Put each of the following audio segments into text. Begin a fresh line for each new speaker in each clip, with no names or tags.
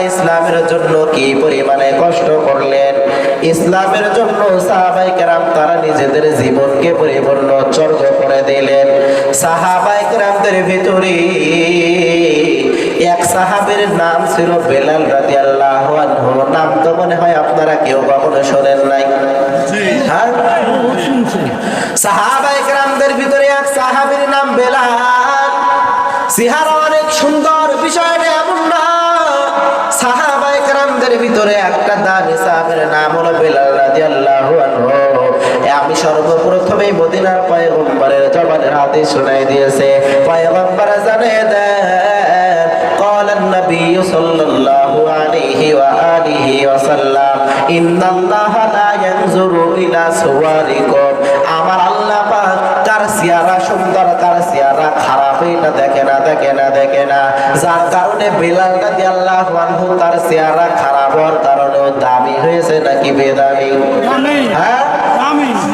ইসলামের জন্য কি কষ্ট করলেন? ইসলামের জন্য তারা নিজেদের জীবনকে পরিপূর্ণ করে দিলেন। ভিতরে এক সাহাবের নাম ছিল বেলাল রাদিয়াল্লাহু আনহু। নাম তো মনে হয় আপনারা কেউ কখনো শোনেন নাই। হ্যাঁ? সাহাবাইকরামদের ভিতরে এক সাহাবীর নাম বেলাল। সিহারা ভিতরে একটা দামি সাহাবের নাম হলো বেলাল রাদিয়াল্লাহু আনহু এ আমি সর্বপ্রথমে মদিনার পয়গম্বরের জবানের হাদিস শুনাই দিয়েছে পয়গম্বর জানিয়ে দেন قال النبي صلى الله عليه وآله وسلم إن الله لا ينظر إلى صوركم আমার আল্লাহ পাক কার সিয়ারা সুন্দর কার সিয়ারা খারাপ এটা দেখে না দেখে না দেখে না যার কারণে বেলাল রাদি আল্লাহ আনহু তার খারাপ হওয়ার কারণে দামি হয়েছে নাকি বেদামি? হ্যাঁ?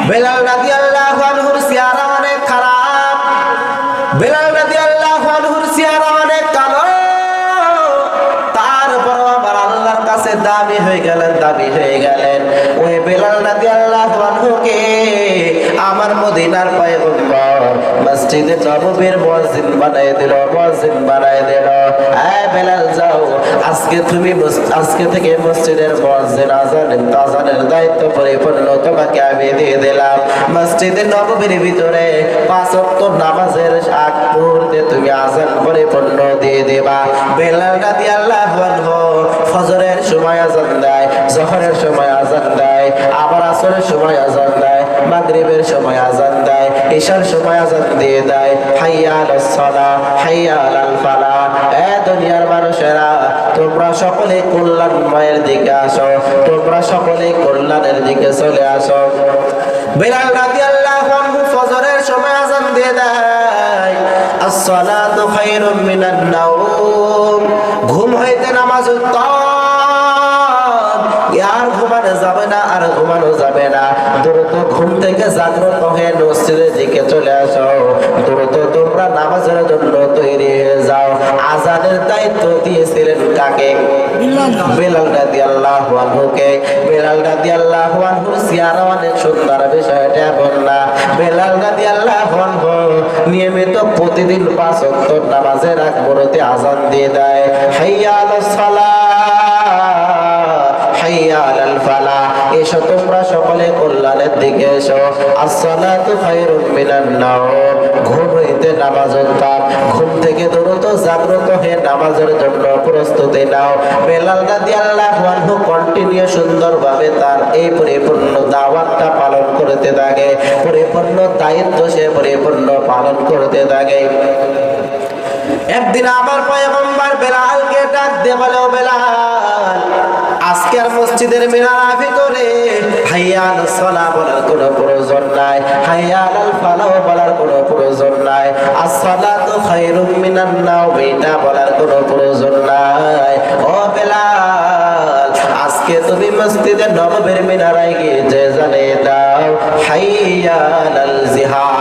বেলাল রাদি আল্লাহ আনহুর অনেক খারাপ। বেলাল রাদি আল্লাহ আনহুর অনেক কালো। তারপর আবার আল্লাহর কাছে দামি হয়ে গেলেন দামি হয়ে গেলেন। ওই বেলাল রাদি আল্লাহ আনহুকে আমার মদিনার পয়গম্বর মসজিদে নববীর মুয়াজ্জিন বানায় দিল মুয়াজ্জিন বানায় দিল। আজকে তুমি আজকে থেকে মসজিদের মুয়াজ্জিন আজানের আজানের দায়িত্ব পরিপূর্ণ তোমাকে আমি দিয়ে দিলাম। মসজিদের নববীর ভিতরে পাঁচ ওয়াক্ত নামাজের আগ মুহূর্তে তুমি আজান পরিপূর্ণ দিয়ে দেবা। বেলাল আনহু ফজরের সময় আজান দেয়, জহরের সময় আজান দেয়, আবার আসরের সময় আজান দেয়, মাগরিবের সময় আজান দেয়, ঈশার সময় আজান দিয়ে দেয়। হাইয়া সালাহ হাইয়া আলাল ফালাহ। এ দুনিয়ার মানুষেরা তোমরা সকলে কল্যাণময়ের দিকে আসো। তোমরা সকলে কল্যাণের দিকে চলে আসো। ফজরের সময় আজান দিয়ে দেয় খায়রুম মিনান নাওম। ঘুম হইতে নামাজ উত্তম। আর ঘুমানো যাবে না, আর ঘুমানো যাবে না। দ্রুত ঘুম থেকে জাগ্রত কাকে বেলাল রাদিয়াল্লাহু আনহুকে বেলাল রাদিয়াল্লাহু আনহুর সিয়ারা অনেক সুন্দর বিষয়টা এমন না বেলাল রাদিয়াল্লাহু আনহু নিয়মিত প্রতিদিন পাঁচ ওয়াক্ত নামাজের আগ মুহূর্তে আজান দিয়ে দেয়। হাইয়া আলাস সালাহ হাইয়া আলাল ফালাহ এসো তোমরা সকলে কল্যাণের দিকে এসো। আসসালাতু খায়রুম মিনান নাওম ঘুম হইতে নামাজ উত্তম ঘুম থেকে দ্রুত জাগ্রত হয়ে নামাজের জন্য প্রস্তুতি নাও। বেলাল রাদিয়াল্লাহু আনহু কন্টিনিউ সুন্দরভাবে তার এই পরিপূর্ণ দাওয়াতটা পালন করতে থাকে। পরিপূর্ণ দায়িত্ব সে পরিপূর্ণ পালন করতে থাকে। একদিন আমার পয়গম্বর বেলালকে ডাক দিয়ে বলে, "ও বেলাল আজকের মসজিদের মিনার ভিতরে হাইয়াল সলা বলার কোনো প্রয়োজন নাই। হাইয়াল ফালাও বলার কোনো প্রয়োজন নাই। আসসালাতু খায়রুম মিনান নাওম এটা বলার কোনো প্রয়োজন নাই। ও বেলাল, আজকে তুমি মসজিদে নববীর মিনারায় গিয়ে যে জানে দাও, হাইয়াল জিহাদ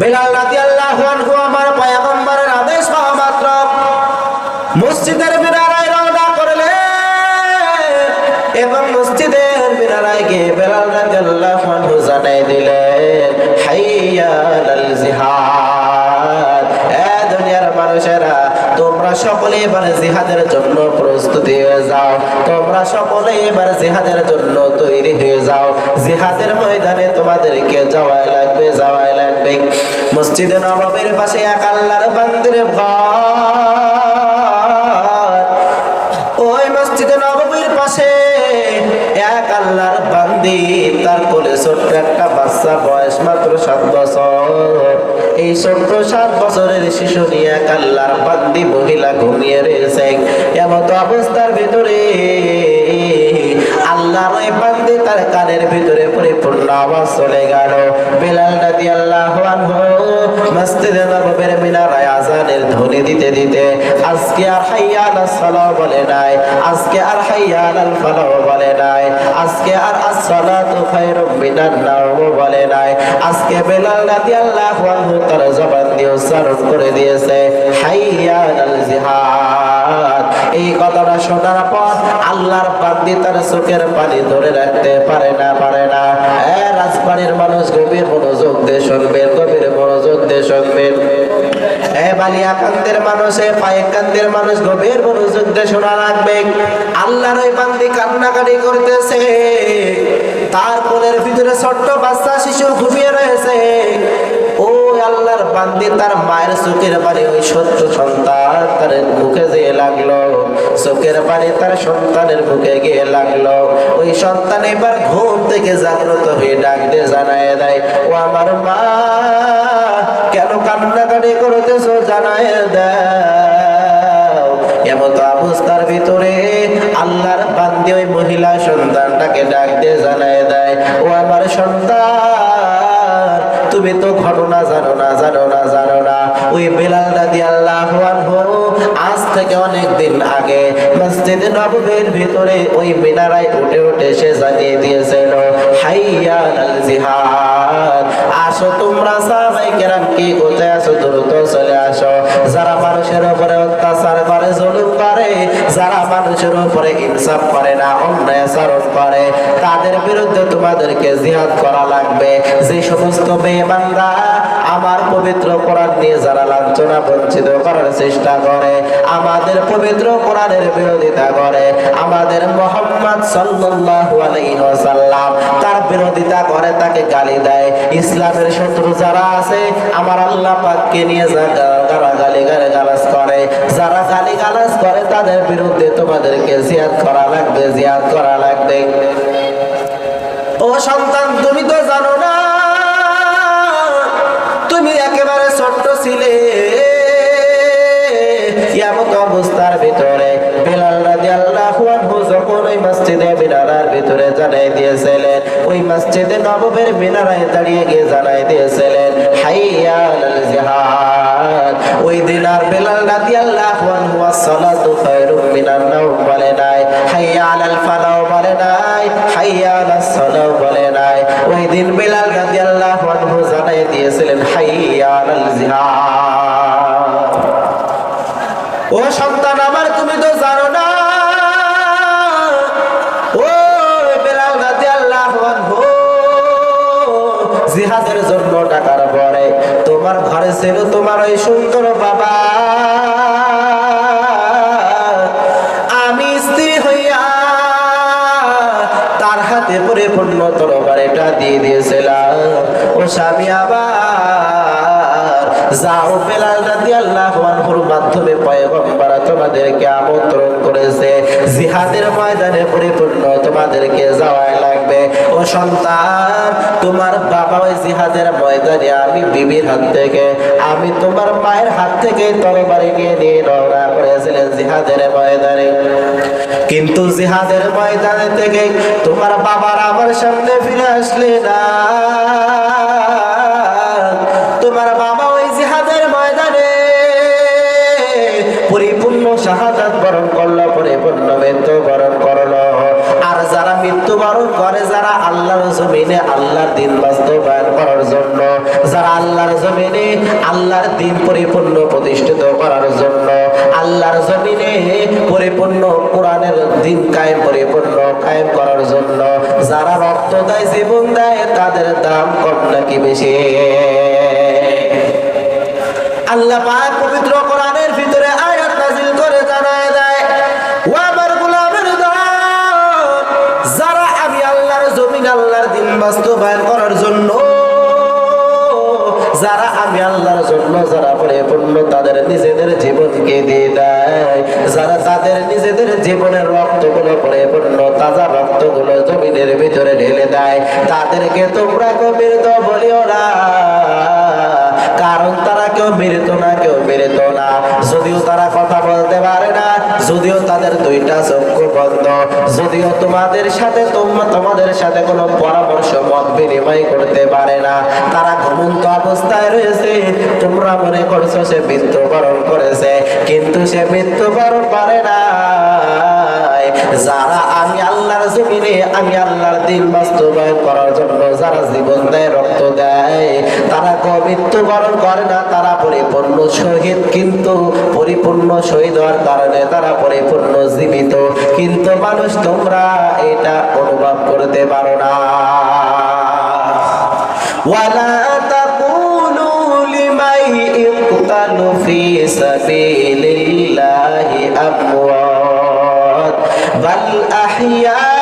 বেলাল মসজিদে নববীর পাশে এক আল্লাহর বান্দির ঘর। ওই মসজিদে নববীর পাশে এক আল্লাহর বান্দি তার কোলে ছোট্ট একটা বাচ্চা, বয়স মাত্র সাত বছর। এই ছোট্ট সাত বছরের শিশু নিয়ে এক আল্লাহর বান্দি মহিলা ঘুমিয়ে রয়েছে। এমত অবস্থার ভিতরে আল্লাহর ওই বান্দি তার কানের ভিতরে পরিপূর্ণ আওয়াজ চলে গেল। বেলাল রাদিয়াল্লাহু আনহু মসজিদে নববীর মিনারায় আজানের ধ্বনি দিতে দিতে, আজকে আর হাইয়াল সালাও বলে নাই, আজকে আর হাইয়াল আল ফালাও বলে নাই, আজকে আর আসসালাতু খায়রুম মিনান নাওম বলে নাই। আজকে বেলাল রাদিয়াল্লাহু আনহু তার জবান দিয়ে উচ্চারণ করে দিয়েছে হাইয়াল আল জিহাদ এই কথাটা শোনার পর আল্লাহর বান্দি তার চোখের পানি ধরে রাখতে পারে না পারে না। রাজবাড়ির মানুষ গভীর মনোযোগ দিয়ে শুনবেন, গভীর মনোযোগ দিয়ে শুনবেন। তার ভিতরে ছোট্ট বাচ্চা, শিশু রয়েছে। ও তার মায়ের চোখের বাড়ি ওই সত্য সন্তান তার মুখে যেয়ে লাগল। চোখের বাড়ি তার সন্তানের মুখে গিয়ে লাগল। ওই সন্তান এবার ঘুম থেকে জাগ্রত হয়ে ডাক দিয়ে জানায় দেয়, ও আমার মা, কেন কান্নাকাটি করতেছো? জানায় দাও। এমত অবস্থার ভিতরে আল্লাহর বান্দি ওই মহিলা সন্তানটাকে ডাক দিয়ে জানায় দেয়, ও আমার সন্তান দিন আগে মসজিদ নববীর ভিতরে ওই মিনারায় উঠে উঠে সে জানিয়ে দিয়েছিল, হাইয়া আল জিহাদ। আসো তোমরা সাহাবাই কেরাম কি কোথায় আসো, দ্রুত চলে আসো। যারা মানুষের উপরে অত্যাচার যারা মানুষের উপরে ইনসাফ করে না, অন্যায় আচরণ করে, তাদের বিরুদ্ধে তোমাদেরকে জিহাদ করা লাগবে। যে সমস্ত বেমানরা আমার পবিত্র কোরআন নিয়ে যারা লাঞ্ছনা, বঞ্চিত করার চেষ্টা করে, আমাদের পবিত্র কোরআনের বিরোধিতা করে, আমাদের মোহাম্মদ সাল্লাল্লাহু আলাইহি ওয়াসাল্লাম তার বিরোধিতা করে, তাকে গালি দেয়। ইসলামের শত্রু যারা আছে, আমার আল্লাহ পাককে নিয়ে যারা গালি গালি গালাজ করে। যারা গালি তাদের বিরুদ্ধে তোমাদেরকে জিয়াদ করা লাগবে, জিয়াদ করা লাগবে। ও সন্তান, তুমি তো জানো না, তুমি একেবারে ছোট্ট ছিলে। অবস্থার ভিতরে বেলাল ওই দিন আর বেলাল রাদিয়াল্লাহু আনহু আসসালাতু খায়রুম নাও বলে নাই, হাইয়া আলাল ফালাও বলে নাই, হাইয়া আলাস সালাও বলে নাই। ওই দিন বিলাল রাদিয়াল্লাহু আনহু জানাই দিয়েছিলেন, হাইয়া আলাল জিহাদ। সন্তান, তোমার বাবা ওই জিহাদের ময়দানে আমি বিবির হাত থেকে, আমি তোমার মায়ের হাত থেকে তরবারি গিয়ে নিয়ে রওনা করেছিলেন জিহাদের ময়দানে। কিন্তু জিহাদের ময়দানে থেকে তোমার বাবার আমার সামনে ফিরে আসলে না। দিন বাস্তবায়ন করার জন্য, যারা আল্লাহর জমিনে আল্লাহর দিন পরিপূর্ণ প্রতিষ্ঠিত করার জন্য, আল্লাহর জমিনে পরিপূর্ণ কোরআনের দিন কায়েম পরিপূর্ণ কায়েম করার জন্য, যারা রক্ত দেয়, জীবন দেয়, তাদের দাম কম নাকি বেশি? আল্লাহ পাক পরিপূর্ণ তাজা রক্তগুলো জমিনের ভিতরে ঢেলে দেয়। তাদেরকে তোমরা গভীর তো বলিও না। কারণ তারা কেউ মৃত না, কেউ মৃত না। যদিও তারা কথা বলতে পারে না, যদিও তাদের দুইটা চক্ষু বন্ধ। যদিও তোমাদের সাথে তোম- তোমাদের সাথে কোনো পরামর্শ, মত বিনিময় করতে পারে না। তারা ঘুমন্ত অবস্থায় রয়েছে। তোমরা মনে করছ সে মৃত্যুবরণ করেছে, কিন্তু সে মৃত্যুবরণ করে না আমি জমিনে আমি আল্লাহর দিন বাস্তবায়ন করার জন্য যারা জীবন দেয়, রক্ত দেয়, তারা কো মৃত্যুবরণ করে না, তারা পরিপূর্ণ শহীদ, কিন্তু পরিপূর্ণ শহীদ হওয়ার কারণে তারা পরিপূর্ণ জীবিত। কিন্তু মানুষ তোমরা এটা অনুভব করতে পারো না। ওয়ালা তাকুলু লিমাই ইকতালু ফি সাবিলিল্লাহি আমওয়াত, বাল আহইয়াউ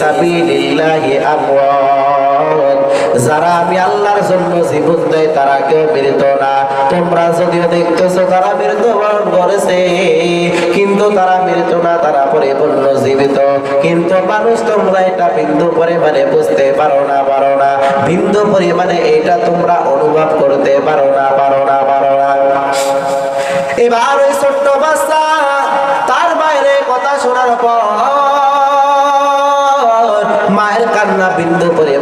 সাবিলিল্লাহি আমওয়াত। যারা আমি আল্লাহর জন্য জীবন দেয়, তারা কেউ মৃত না। তোমরা যদিও দেখতেছো তারা মৃত্যুবরণ করেছে, কিন্তু তারা মৃত না, তারা পরিপূর্ণ জীবিত। কিন্তু মানুষ তোমরা এটা বিন্দু পরিমাণে বুঝতে পারো না পারো না। বিন্দু পরিমাণে এটা তোমরা অনুভব করতে পারো না পারো না পারো না। এবার ওই ছোট্ট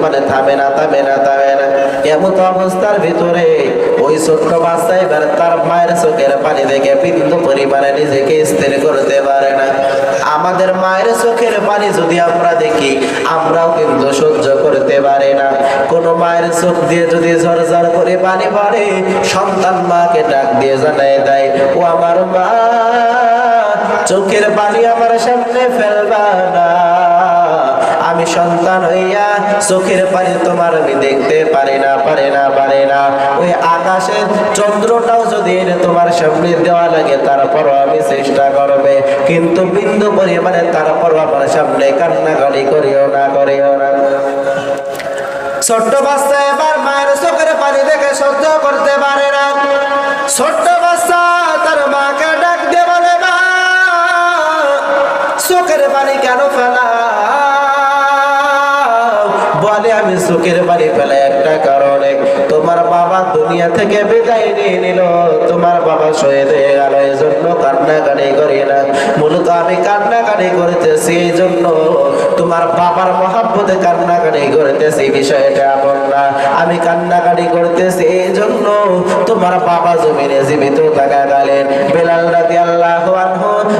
পরিমাণে থামে না থামে না থামে না। এমন অবস্থার ভিতরে ওই ছোট্ট বাচ্চা এবার তার মায়ের চোখের পানি দেখে বিন্দু পরিমাণে নিজেকে স্থির করতে পারে না। আমাদের মায়ের চোখের পানি যদি আমরা দেখি, আমরাও কিন্তু সহ্য করতে পারি না। কোন মায়ের চোখ দিয়ে যদি ঝরঝর করে পানি পড়ে, সন্তান মাকে ডাক দিয়ে জানাই দেয়, ও আমার মা, চোখের পানি আমার সামনে ফেলবা না। সন্তান হইয়া চোখের পানি তোমার আমি দেখতে পারি না পারি না পারি না। ওই আকাশের চন্দ্রটাও যদি এনে তোমার সামনে দেওয়া লাগে, তারপরও আমি চেষ্টা করবে। কিন্তু বিন্দু পরিমাণে তারপরও আমার সামনে কান্নাকাটি করিও না করিও না। ছোট্ট বাচ্চা এবার মায়ের চোখের পানি দেখে সহ্য করতে পারে না। ছোট্ট হয়ে আমি কান্নাকাটি করতেছি এই জন্য তোমার বাবার মহাব্বতে কান্নাকাটি করতেছি বাবা জমিনে জীবিত থাকাকালীন বেলাল রাতি আল্লাহ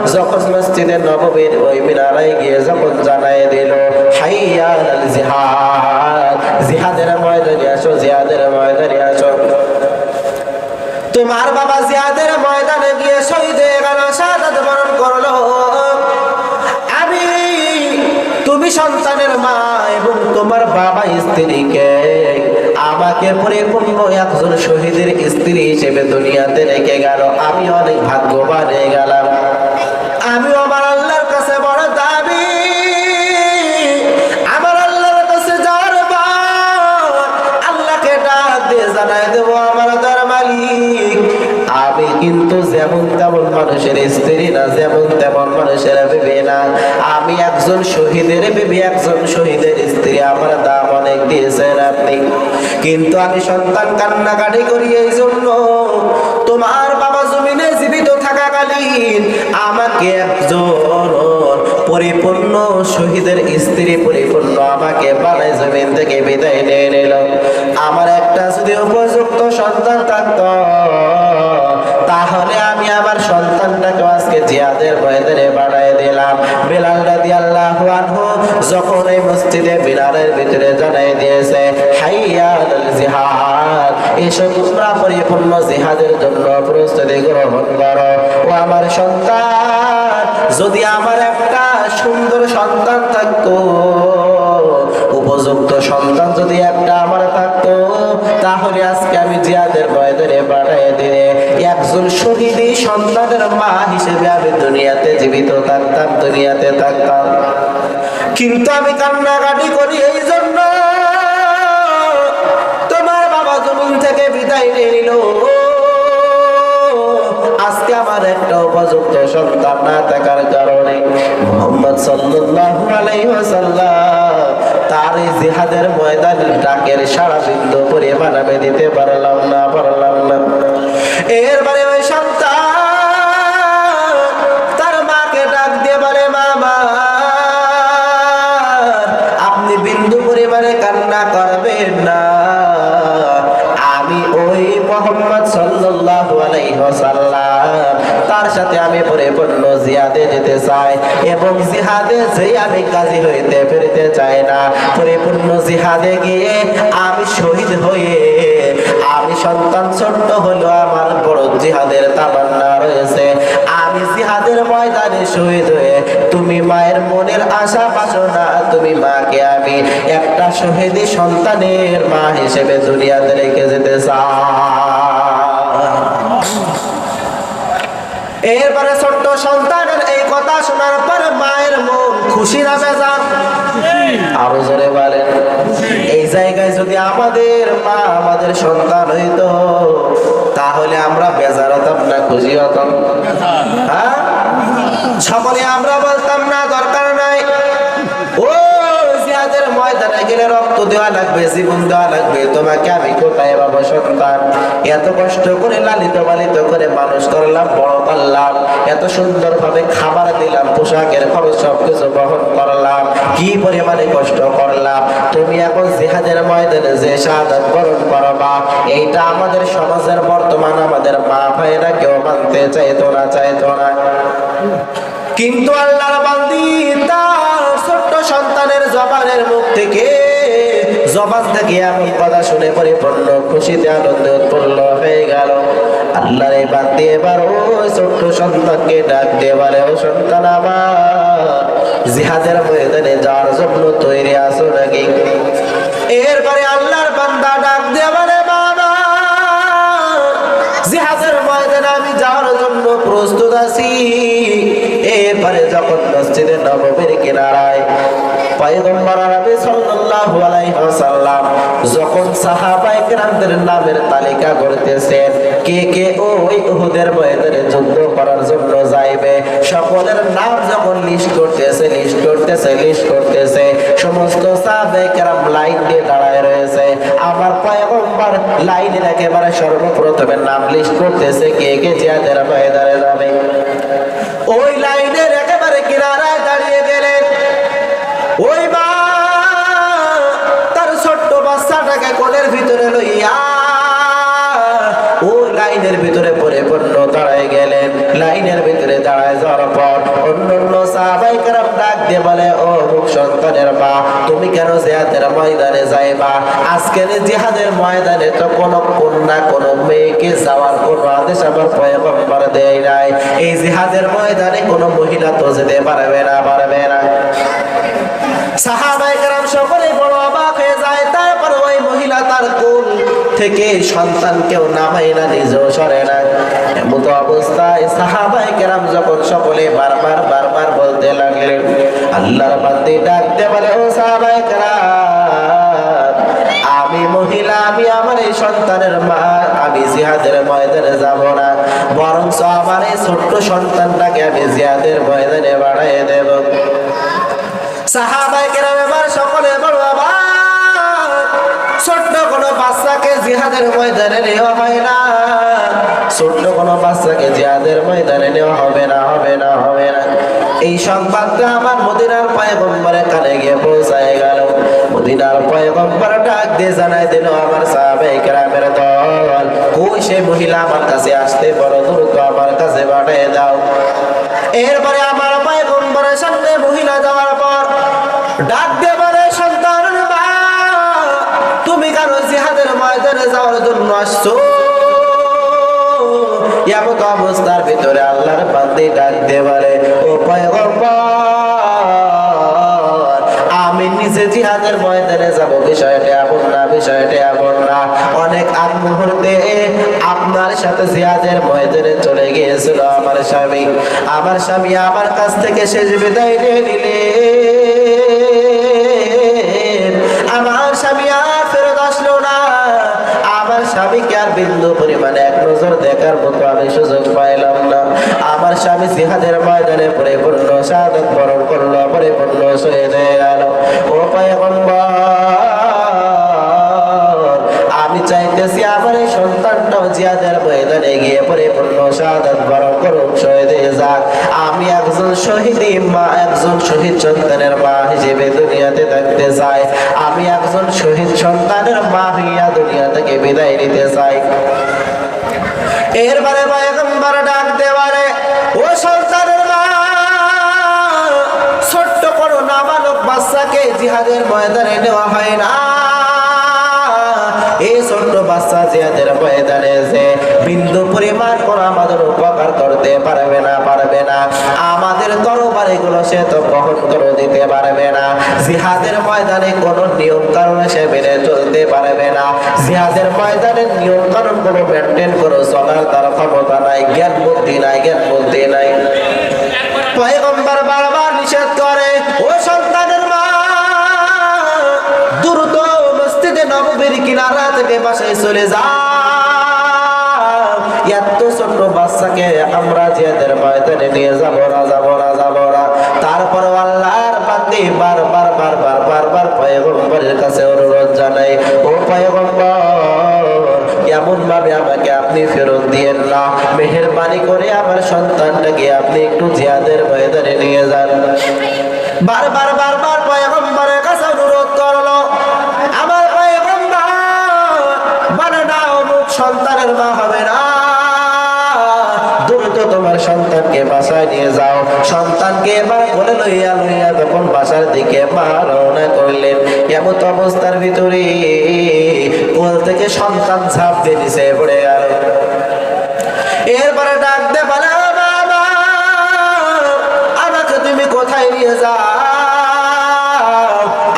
যখন মসজিদে নববীর ওই মিনারায় গিয়ে যখন জানাই দিল হাইয়া জিহাদ বাবা স্ত্রীকে, আমাকে পরিপূর্ণ একজন শহীদের স্ত্রী হিসেবে দুনিয়াতে রেখে গেল। আমি অনেক ভাগ্যবান হয়ে গেলাম। আমি আমার আল্লাহর কাছে বড় দাবি। আমার আল্লাহর কাছে আল্লাহকে ডাক দিয়ে জানাই দেবো আমার মালিক। আমি কিন্তু যেমন তেমন মানুষের স্ত্রী না, যেমন তেমন মানুষের বিবি না। আমি একজন শহীদের বিবি, একজন শহীদের স্ত্রী। আমার কিন্তু আমি সন্তান কান্নাকাটি করি এই জন্য। তোমার বাবা জমিনে জীবিত থাকাকালীন আমাকে একজন পরিপূর্ণ শহীদের স্ত্রী পরিপূর্ণ আমাকে বানাই জমিন থেকে বিদায় নিয়ে নিল। আমার একটা যদি উপযুক্ত সন্তান থাকতো, তাহলে আমি আমার সন্তানটাকে আজকে জিয়াদের ময়দানে বাড়াই দিলাম। বেলাল রাদি আল্লাহ যখন এই মসজিদে বিলালের ভিতরে জানাই এসো তোমরা পরিপূর্ণ জিহাদের জন্য প্রস্তুতি গ্রহণ করো। ও আমার সন্তান, যদি আমার একটা সুন্দর সন্তান থাকতো, উপযুক্ত সন্তান যদি একটা আমার থাকতো, তাহলে আজকে আমি জিয়াদের ময়দানে পাঠাই দিয়ে একজন শহীদী সন্তানের মা হিসেবে আমি দুনিয়াতে জীবিত থাকতাম, দুনিয়াতে থাকতাম। কিন্তু আমি কান্নাকাটি করি এই জমিন থেকে বিদায় নিয়ে নিল। আজকে আমার একটা উপযুক্ত সন্তান না থাকার কারণে মোহাম্মদ সাল্লাল্লাহু আলাইহি ওয়াসাল্লাম তার জিহাদের ময়দান ডাকের সারা বিন্দু পরিমাণ আমি দিতে পারলাম না পারলাম না। এরপরে যেই আমি কাজী হইতে ফিরতে চাই না। পরিপূর্ণ জিহাদে গিয়ে আমি শহীদ হয়ে, আমি সন্তান ছোট্ট হলো আমার বড় জিহাদের তামান্না রয়েছে। আমি জিহাদের ময়দানে শহীদ হয়ে, তুমি মায়ের মনের আশা পাশো না, তুমি মাকে আমি একটা শহীদি সন্তানের মা হিসেবে দুনিয়াতে রেখে যেতে চাই। এরপরে ছোট্ট সন্তানের খুশি না বেজান আরও জোরে বলেন, এই জায়গায় যদি আমাদের মা আমাদের সন্তান হইতো, তাহলে আমরা বেজার হতাম না খুশি হতাম? হ্যাঁ? সকলে দেওয়া লাগবে, জীবন দেওয়া লাগবে। তোমাকে আমি কোথায় বাবা সন্তান এত কষ্ট করে লালিত পালিত করে মানুষ করলাম, বড় করলাম এত সুন্দর ভাবে খাবার দিলাম, পোশাকের খরচ সবকিছু বহন করলাম। কি পরিমাণে কষ্ট করলাম। তুমি এখন জিহাদের ময়দানে যে শাহাদাত বরণ করবা, এইটা আমাদের সমাজের বর্তমান আমাদের মা ভাইরা কেউ মানতে চাইতো না চাইতো না। কিন্তু আল্লাহর বান্দি তার ছোট্ট সন্তানের জবানের মুখ থেকে জবান থেকে আমি কথা শুনে পরিপূর্ণ খুশিতে আনন্দে উৎপন্ন হয়ে গেল। আল্লাহর এই বান্দি এবার ওই ছোট্ট সন্তানকে ডাক দিয়ে বলে, ও সন্তান জিহাদের ময়দানে যাওয়ার জন্য তৈরি আছো নাকি? এরপরে আল্লাহর বান্দা ডাক দিয়ে বলে, বাবা, জিহাদের ময়দানে আমি যাওয়ার জন্য প্রস্তুত আছি। এরপরে যখন মসজিদে নববীর কিনারায় পয়গম্বর আরবি ওয়াসাল্লাম যখন সাহাবায়ে কেরামদের নামের তালিকা করতেছেন কে কে ওই উহুদের ময়দানে যুদ্ধ করার জন্য যাইবে, সকলের নাম যখন লিস্ট করতেছে লিস্ট করতেছে লিস্ট করতেছে, সমস্ত সাহাবায়ে কেরাম লাইন দিয়ে দাঁড়ায় রয়েছে। আমার পয়গম্বর লাইনের একেবারে সর্বপ্রথমে নাম লিস্ট করতেছে, কে কে জিহাদের ময়দানে যাবে। ওই লাইনের আজকের জিহাদের ময়দানে তো কোনো কন্যা, কোনো মেয়েকে যাওয়ার কোনো আদেশ আমার পয়গম্বর দেয় নাই। এই জিহাদের ময়দানে কোনো মহিলা তো যেতে পারবে না পারবে না। নামাই না অবস্থায় যখন সকলে বারবার বারবার বলতে জিহাদের ময়দানে যাব না। বরং আমার এই ছোট্ট সন্তানটাকে আমি জিহাদের ময়দানে বাড়াই দেব। এবার সকলে বড় ছোট্ট কোনো বাচ্চাকে জিহাদের ময়দানে নেওয়া হয় না। ছোট্ট কোনো বাচ্চাকে জিহাদের ময়দানে নেওয়া হবে না হবে না হবে না। এই সংবাদটা আমার মদিনার কানে গিয়ে পৌঁছায় গেল। মদিনার ডাক দিয়ে জানাই দিল, আমার সাহাবাই কেরামের দল ওই সে মহিলা আমার কাছে আসতে বড় দ্রুত আমার কাছে পাঠিয়ে দাও। এরপরে আমার পয়গম্বরের সামনে মহিলা যাওয়ার পর ডাক দিয়ে বলে, সন্তান তুমি কেন জিহাদের ময়দানে যাওয়ার জন্য আসছো? এমত অবস্থার ভিতরে আল্লাহর বান্দি ডাক দিয়ে বলে, ও আমি নিজে জিহাদের ময়দানে যাব। বিষয়টা এমন না, বিষয়টা এমন মুহূর্তে আপনার সাথে জিহাদের ময়দানে চলে গিয়েছিল আমার স্বামী। আমার স্বামী আমার কাছ থেকে শেষ বিদায় নিয়ে নিলেন। আমার স্বামী আর ফেরত আসলো না। আমার স্বামীকে আর বিন্দু পরিমাণ এক নজর দেখার মতো আমি সুযোগ পাইলাম না। আমার স্বামী জিহাদের ময়দানে পরিপূর্ণ সাদত বরণ করল, পরিপূর্ণ শহীদ শাহাদাত বরণ করুক শহীদ যাক আমি একজন শহীদ মা একজন শহীদ সন্তানের মা হিসেবে দুনিয়াতে থাকতে চাই। আমি একজন শহীদ সন্তানের মা হইয়া দুনিয়া থেকে বিদায় নিতে চাই। এরবারে পয়গম্বর ডাক দেওয়ারে ও সন্তানের মা, ছোট্ট করো নাবালক বাচ্চাকে জিহাদের ময়দানে নেওয়া হয় না। এই ছোট্ট বাচ্চা জিহাদের ময়দানে যে বিন্দু পরিমাণ কোন আমাদের উপকার করতে পারবে না পারবে না। আমাদের তরবারি গুলো সে তো গ্রহণ করে দিতে পারবে না। জিহাদের ময়দানে কোনো নিয়ম কারণে সে মেনে চলতে পারবে না। জিহাদের ময়দানে নিয়ম কারণ কোনো মেনটেন করে চলার তার ক্ষমতা নাই, জ্ঞান বুদ্ধি নাই, জ্ঞান বুদ্ধি নাই। পয়গম্বর বারবার নিষেধ করে, ও সন্তানের মা, দ্রুত মসজিদে নববীর কিনারা থেকে বাসায় চলে যা। এত ছোট বাচ্চাকে আমরা জিয়াদের ময়দানে নিয়ে যাব না যাব না যাব না। তারপর আল্লাহর বান্দি বারবার বারবার বারবার পয়গম্বরের কাছে অনুরোধ জানাই, ও পয়গম্বর এমন ভাবে আমাকে আপনি ফেরত দিয়েন না? মেহেরবানি করে আমার সন্তানটাকে আপনি একটু জিয়াদের ময়দানে নিয়ে যান। বারবার বারবার থেকে সন্তান ঝাঁপ দিয়ে দিছে পড়ে গেল এরপরে ডাক দে, বলে, "ও বাবা, আমাকে তুমি কোথায় নিয়ে যাও?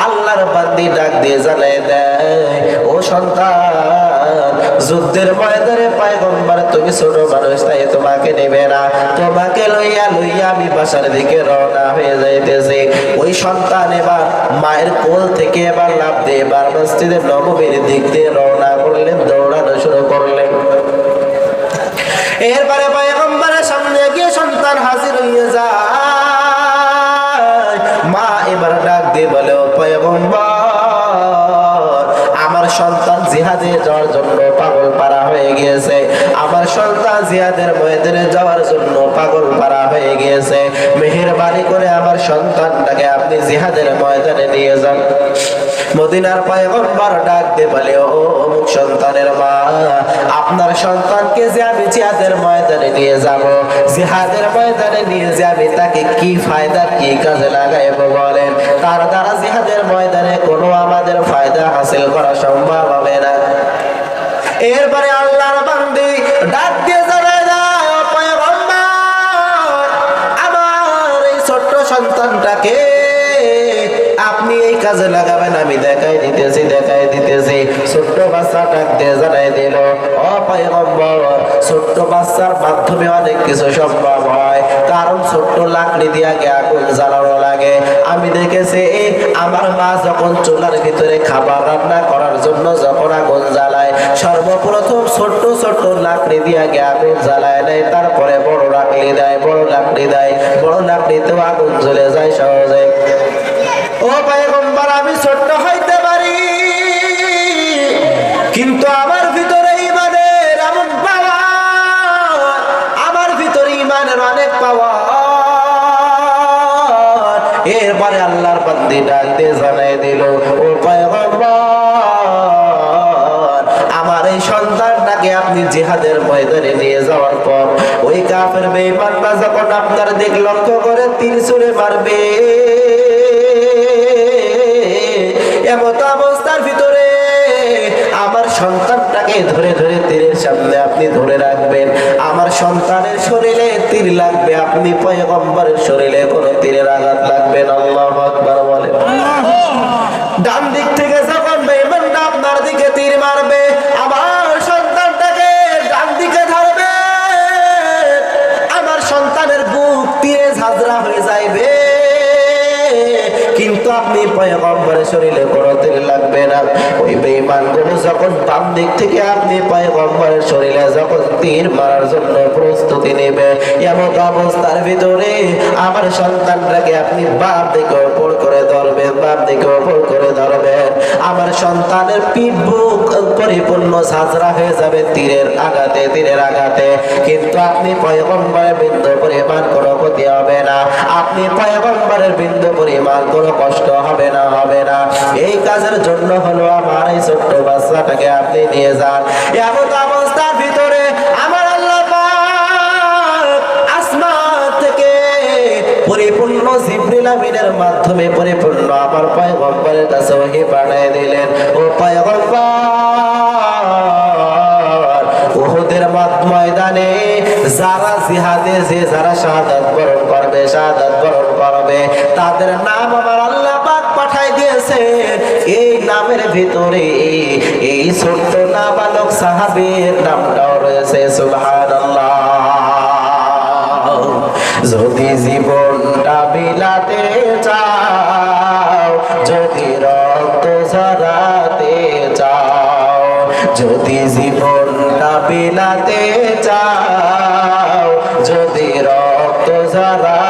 আল্লাহর বান্দি ডাক দিয়ে জানাই দেয়, ও সন্তান যুদ্ধের ময়দানে পায়গম্বর, তুমি ছোট মানুষ, তাই তোমাকে নেবে না। তোমাকে লইয়া লইয়া আমি বাসার দিকে রওনা হয়ে যাইতেছি। ওই সন্তান এবার মায়ের কোল থেকে এবার লাভ দিয়ে এবার মসজিদের নবমীর দিক দিয়ে রওনা করলেন, দৌড়ানো শুরু করলেন। এরপরে পয়গম্বরের সামনে গিয়ে সন্তান হাজির হয়ে যায়। মা এবার ডাক দিয়ে বলে, "ও পয়গম্বর, আমার সন্তান জিহাদে যাওয়ার জিহাদের ময়দানে যাওয়ার জন্য পাগল পারা হয়ে গিয়েছে। মেহেরবানি করে আমার সন্তানটাকে আপনি জিহাদের ময়দানে নিয়ে যান। মদিনার পয়গম্বর ডাক দিয়ে বলে, ও অমুক সন্তানের মা, আপনার সন্তানকে যে আমি জিহাদের ময়দানে নিয়ে যাব, জিহাদের ময়দানে নিয়ে যে আমি তাকে কি ফায়দা কি কাজে লাগাইব বলেন? তার দ্বারা জিহাদের ময়দানে কোনো আমাদের ফায়দা হাসিল করা সম্ভব হবে না। এরপরে কাজে লাগাবেন আমি দেখাই দিতেছি দেখাই দিতেছি। ছোট্ট বাচ্চা ডাক দিয়ে জানাই দিল, ও পয়গম্বর, ছোট্ট বাচ্চার মাধ্যমে অনেক কিছু সম্ভব হয়। কারণ ছোট্ট লাকড়ি দিয়ে আগে আগুন জ্বালানো লাগে। আমি দেখেছি, আমার মা যখন চুলার ভিতরে খাবার রান্না করার জন্য যখন আগুন জ্বালায়, সর্বপ্রথম ছোট্ট ছোট্ট লাকড়ি দিয়ে আগে আগুন জ্বালায় নেয়, তারপরে বড় লাকড়ি দেয়, বড় লাকড়ি দেয়, বড় লাকড়িতেও আগুন জ্বলে যায় সহজে ও আমি ছোট্ট হইতে পারি। কিন্তু আমার ভিতরে ইমানের এমন পাওয়া আমার ভিতরে ইমানের অনেক পাওয়া এরপরে আল্লাহর বান্দি ডাক জানাই দিল আমার এই সন্তানটাকে আপনি জিহাদের ময়দানে নিয়ে যাওয়ার পর, ওই কাফের বেঈমানরা যখন আপনার দিক লক্ষ্য করে তীর ছুঁড়ে মারবে এমত অবস্থার ভিতরে আমার সন্তানটাকে ধরে ধরে তীরের সামনে আপনি ধরে রাখবেন। আমার সন্তানের শরীরে তীর লাগবে আপনি পয়গম্বরের শরীরে কোনো তীরের আঘাত লাগবে না। আল্লাহ আকবার বলে ডান দিক কিন্তু আপনি পয়গম্বরের শরীরে কোনো তেল লাগবে না। ওই বেঈমানগুলো যখন বাম দিক থেকে আপনি পয়গম্বরের শরীরে যখন তীর মারার জন্য প্রস্তুতি নেবে, এমন অবস্থার ভিতরে আমার সন্তানটাকে আপনি বাম দিকে ওপর করে ধরবেন, বাম দিকে ওপর করে ধরবেন। আমার সন্তানের পিঠ, বুক পরিপূর্ণ সাজরা হয়ে যাবে তীরের আঘাতে তীরের আঘাতে। কিন্তু আপনি পয়গম্বরের বিন্দু পরিমাণ কোনো ক্ষতি হবে না। আপনি পয়গম্বরের বিন্দু পরিমাণ কোনো কষ্ট হবে না হবে না। এই কাজের জন্য হলো আমার এই ছোট্ট বাচ্চাটাকে আপনি নিয়ে যান। এমন অবস্থার ভিতরে আমার আল্লাহ পরিপূর্ণ জিবরিল আমিনের মাধ্যমে পরিপূর্ণ আমার পয়গম্বরের কাছে ওহি পাঠিয়ে দিলেন। ও পয়গম্বর! যারা জিহাদে যে যারা শাহাদাত বরণ করবে, শাহাদাত বরণ করবে, তাদের নাম আমার আল্লাহ পাক পাঠায় দিয়েছে। এই নামের ভিতরে এই ছোট্ট নাবালক সাহাবীর নামটাও রয়েছে, সুবহানাল্লাহ। যদি জীবনটা বিলাতে চাও, যদি রক্ত ঝরাতে চাও, যদি জীবনটা বিলাতে চাও রক্ত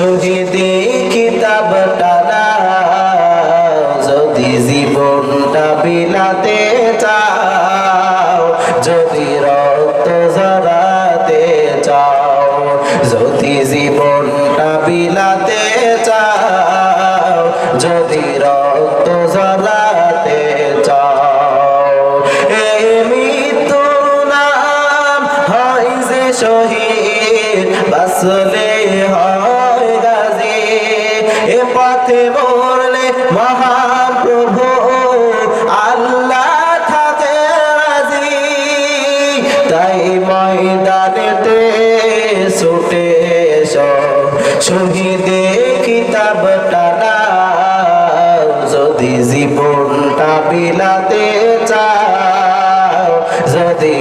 শহীদি বিলাতে চাও যদি